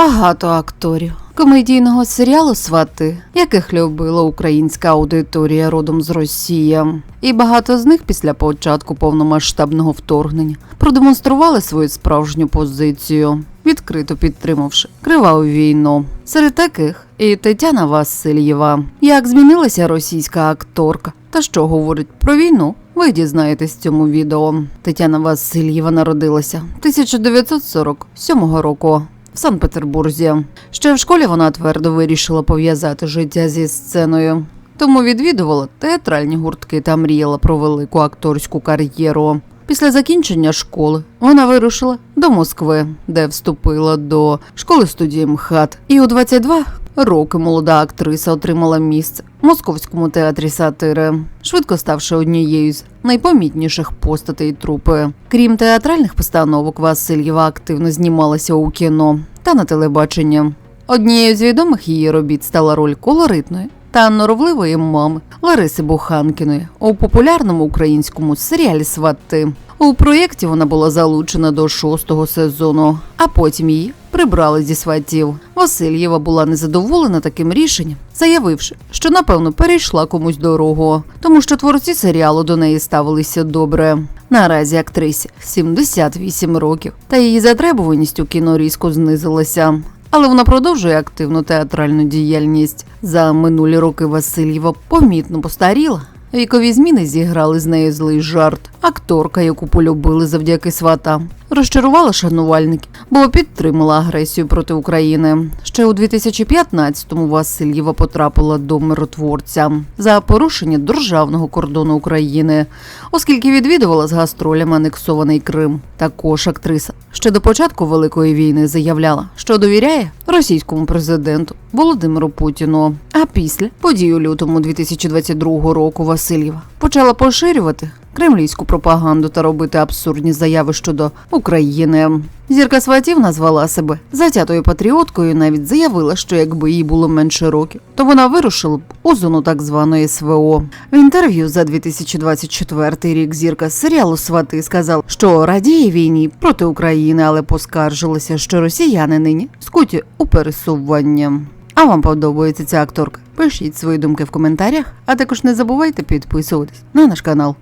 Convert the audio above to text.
багато акторів комедійного серіалу Свати, яких любила українська аудиторія родом з Росії. І багато з них після початку повномасштабного вторгнення продемонстрували свою справжню позицію, відкрито підтримавши криваву війну. Серед таких і Тетяна Васильєва. Як змінилася російська акторка та що говорить про війну? Ви дізнаєтесь в цьому відео. Тетяна Васильєва народилася 1947 року в Санкт-Петербурзі. Ще в школі вона твердо вирішила пов'язати життя зі сценою. Тому відвідувала театральні гуртки та мріяла про велику акторську кар'єру. Після закінчення школи вона вирушила до Москви, де вступила до школи студії МХАТ. І у 22 роки молода актриса отримала місце в Московському театрі сатири, швидко ставши однією з найпомітніших постатей трупи. Крім театральних постановок, Васильєва активно знімалася у кіно та на телебаченні. Однією з відомих її робіт стала роль колоритної та норовливої мами Лариси Буханкіної у популярному українському серіалі Свати. У проєкті вона була залучена до шостого сезону, а потім її прибрали зі сватів. Васильєва була незадоволена таким рішенням, заявивши, що напевно перейшла комусь дорогу, тому що творці серіалу до неї ставилися добре. Наразі актрисі 78 років, та її затребуваність у кіно різко знизилася. Але вона продовжує активну театральну діяльність. За минулі роки Васильєва помітно постаріла. Вікові зміни зіграли з нею злий жарт. Акторка, яку полюбили завдяки сватам, розчарувала шанувальників, бо підтримала агресію проти України. Ще у 2015-му Васильєва потрапила до миротворця за порушення державного кордону України, оскільки відвідувала з гастролями анексований Крим. Також актриса ще до початку великої війни заявляла, що довіряє російському президенту Володимиру Путіну. А після подій у лютому 2022 року Васильєва почала поширювати кремлівську пропаганду та робити абсурдні заяви щодо України. Зірка сватів назвала себе затятою патріоткою. і Навіть заявила, що якби їй було менше років, то вона вирушила б у зону так званої СВО. В інтерв'ю за 2024 рік зірка з серіалу Свати сказала, що радіє війні проти України, але поскаржилася, що росіяни нині скуті у пересуванні. А вам подобається ця акторка? Пишіть свої думки в коментарях, а також не забувайте підписуватись на наш канал.